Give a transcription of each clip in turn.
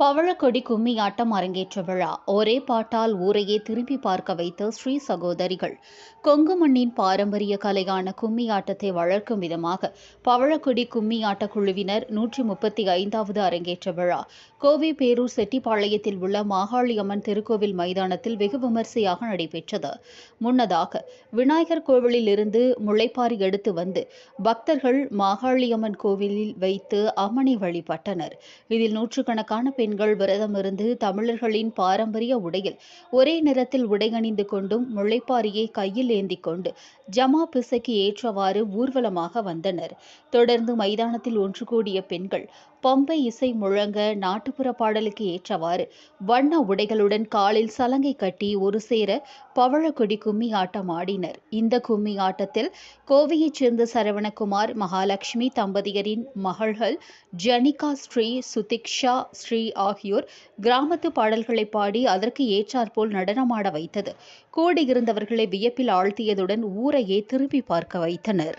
பவழக்கொடி கும்மியாட்டம் அரங்கேற்ற விழா. ஒரே பாட்டால் ஊரையே திரும்பி பார்க்க வைத்த ஸ்ரீ சகோதரிகள். கொங்கு மண்ணின் பாரம்பரிய கலையான கும்மியாட்டத்தை வளர்க்கும் விதமாக பவழக்கொடி கும்மியாட்ட குழுவினர் நூற்றி முப்பத்தி ஐந்தாவது அரங்கேற்ற விழா. கோவை பேரூர் செட்டிப்பாளையத்தில் உள்ள மாகாளியம்மன் திருக்கோவில் மைதானத்தில் வெகு விமரிசையாக நடைபெற்றது. முன்னதாக விநாயகர் கோவிலில் இருந்து முளைப்பாரி எடுத்து வந்து பக்தர்கள் மாகாளியம்மன் கோவிலில் வைத்து அம்மனை வழிபட்டனர். இதில் நூற்றுக்கணக்கான பெண்கள் விரதமிருந்து தமிழர்களின் பாரம்பரிய உடையில் ஒரே நிறத்தில் உடையணிந்து கொண்டும் முளைப்பாரியை கையில் ஏந்தி கொண்டு ஜமா பிசைக்கு ஏற்றவாறு ஊர்வலமாக வந்தனர். தொடர்ந்து மைதானத்தில் ஒன்று கூடிய பெண்கள் பம்பை இசை முழங்க நாட்டுப்புற பாடலுக்கு ஏற்றவாறு வண்ண உடைகளுடன் காலில் சலங்கை கட்டி ஒரு சேர பவழக்கொடி கும்மி ஆட்டம் ஆடினர். இந்த கும்மி ஆட்டத்தில் கோவையைச் சேர்ந்த சரவணகுமார் மகாலட்சுமி தம்பதியரின் மகள்கள் ஜனிகா ஸ்ரீ சுதிக்ஷா ஸ்ரீ ஆகியோர் கிராமத்து பாடல்களை பாடி அதற்கு ஏற்றாற்போல் நடனமாட வைத்தது. கூடியிருந்தவர்களை வியப்பில் ஆழ்த்தியதுடன் ஊரையே திரும்பி பார்க்க வைத்தனர்.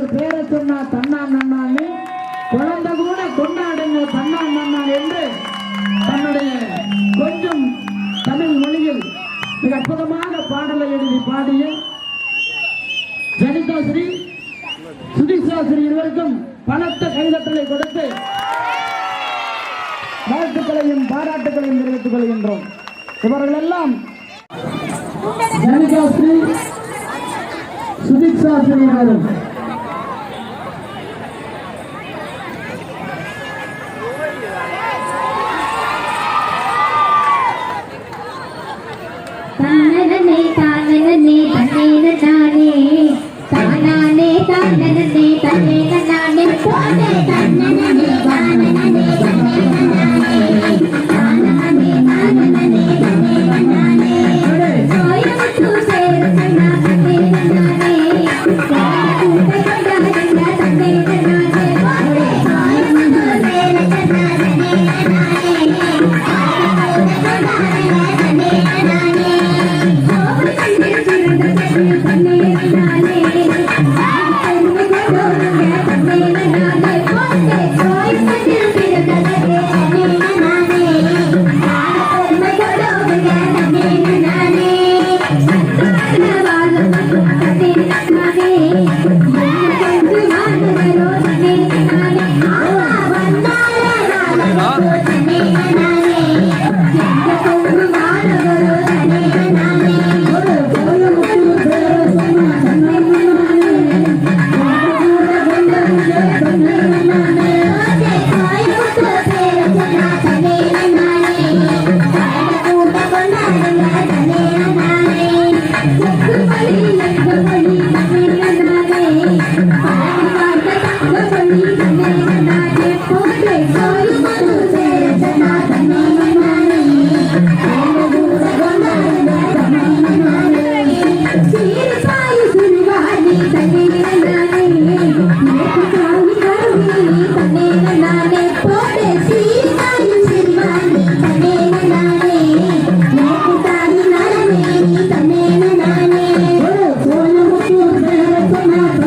அவர் பேரை சொன்னா தன்னான் நன்னான்னு குழந்தை கூட கொண்டாடுங்க தன்னான் நன்னான் என்று தன்னுடைய கொஞ்சம் தமிழ் மொழியில் மிக அற்புதமாக பாடலை எழுதி பாடிய ஜனிதாஸ்ரீ சுதீஷாஸ்ரீ இருவருக்கும் பலத்த கைதட்டலை கொடுத்து வாழ்த்துக்களையும் பாராட்டுகளையும் தெரிவித்துக் கொள்கின்றோம். இவர்கள் எல்லாம் ஜனிதாஸ்ரீ சுதீக்ஷா அவர்கள் தானானே தானனே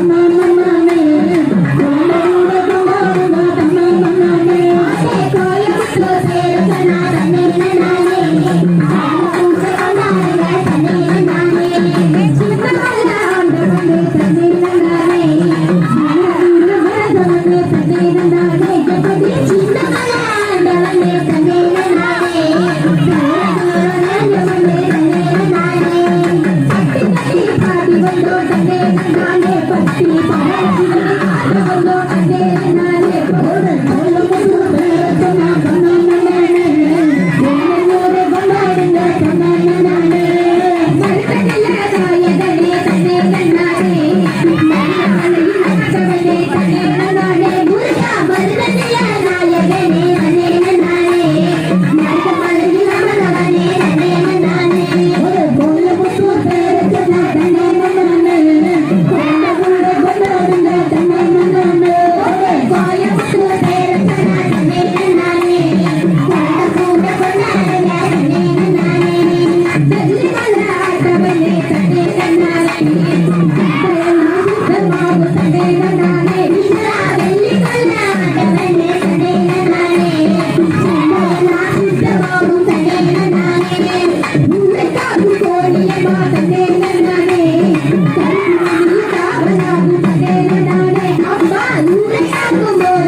妈妈。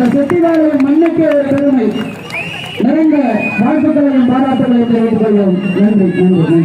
இந்த செட்டிவாளையம் மண்ணுக்கு ஒரு பெருமை. நிறைந்த வாழ்த்துக்களையும் பாராட்டுகளையும் தெரிவித்துக் கொள்வோம் நன்றி நன்றி.